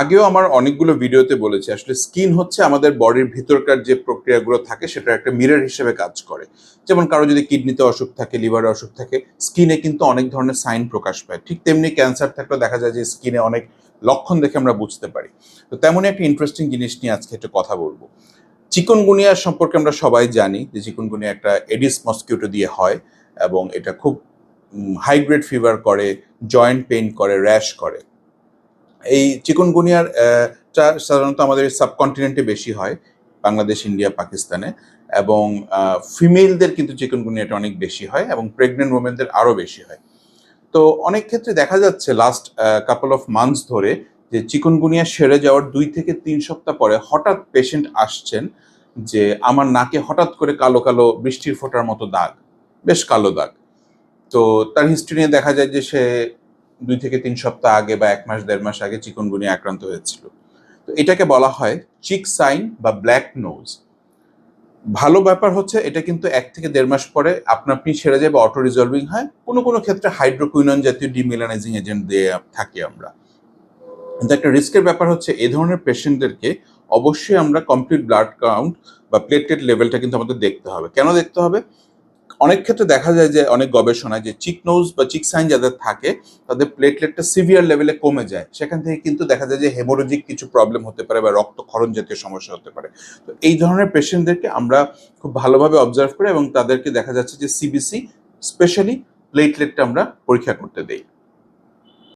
আগেও আমার অনেকগুলো ভিডিওতে বলেছি, আসলে স্কিন হচ্ছে আমাদের বডির ভিতরকার যে প্রক্রিয়াগুলো থাকে সেটা একটা মিরর হিসেবে কাজ করে। যেমন কারও যদি কিডনিতে অসুখ থাকে লিভারে অসুখ থাকে, স্কিনে কিন্তু অনেক ধরনের সাইন প্রকাশ পায়। ঠিক তেমনি ক্যান্সার থাকলেও দেখা যায় যে স্কিনে অনেক লক্ষণ দেখে আমরা বুঝতে পারি। তো তেমনই একটা ইন্টারেস্টিং জিনিস নিয়ে আজকে একটা কথা বলব। চিকনগুনিয়া সম্পর্কে আমরা সবাই জানি যে চিকনগুনিয়া একটা এডিস মস্কিউটো দিয়ে হয় এবং এটা খুব হাই গ্রেড ফিভার করে জয়েন্ট পেইন করে র্যাশ করে। এই চিকনগুনিয়ার সাধারণত আমাদের সাবকন্টিনেন্টে বেশি হয়, বাংলাদেশ, ইন্ডিয়া, পাকিস্তানে। এবং ফিমেলদের কিন্তু চিকনগুনিয়াটা অনেক বেশি হয় এবং প্রেগনেন্ট ওমেনদের আরও বেশি হয়। তো অনেক ক্ষেত্রে দেখা যাচ্ছে লাস্ট কাপল অফ মান্থস ধরে যে চিকনগুনিয়া সেরে যাওয়ার দুই থেকে তিন সপ্তাহ পরে হঠাৎ পেশেন্ট আসছেন যে আমার নাকে হঠাৎ করে কালো কালো বৃষ্টির ফোঁটার মতো দাগ, বেশ কালো দাগ। তো তার হিস্ট্রি নিয়ে দেখা যায় যে সে দুই থেকে তিন সপ্তাহ আগে বা এক মাস, দেড় মাস আগে চিকনগুনিয়া আক্রান্ত হয়েছিল। তো এটাকে বলা হয় চিক সাইন বা ব্ল্যাক নোজ। ভালো ব্যাপার হচ্ছে এটা কিন্তু এক থেকে দেড় মাস পরে আপনা আপনি সেরে যায় বা অটো রিজলভিং হয়। কোনো কোনো ক্ষেত্রে হাইড্রোকুইনন জাতীয় ডিমিলানাইজিং এজেন্ট দিয়ে থাকি আমরা। কিন্তু একটা রিস্কের ব্যাপার হচ্ছে এ ধরনের পেশেন্টদেরকে অবশ্যই আমরা কমপ্লিট ব্লাড কাউন্ট বা প্লেটলেট লেভেলটা কিন্তু আমাদের দেখতে হবে। কেন দেখতে হবে? অনেক ক্ষেত্রে দেখা যায় যে অনেক গবেষণায় যে চিক নোজ বা চিক সাইন যাদের থাকে, তাদের প্লেটলেটটা সিভিয়ার লেভেলে কমে যায়। সেখান থেকে কিন্তু দেখা যায় যে হেমোরোজিক কিছু প্রবলেম হতে পারে বা রক্তক্ষরণ জাতীয় সমস্যা হতে পারে। তো এই ধরনের পেশেন্টদেরকে আমরা খুব ভালোভাবে অবজার্ভ করি এবং তাদেরকে দেখা যাচ্ছে যে সিবিসি স্পেশালি প্লেটলেটটা আমরা পরীক্ষা করতে দেই।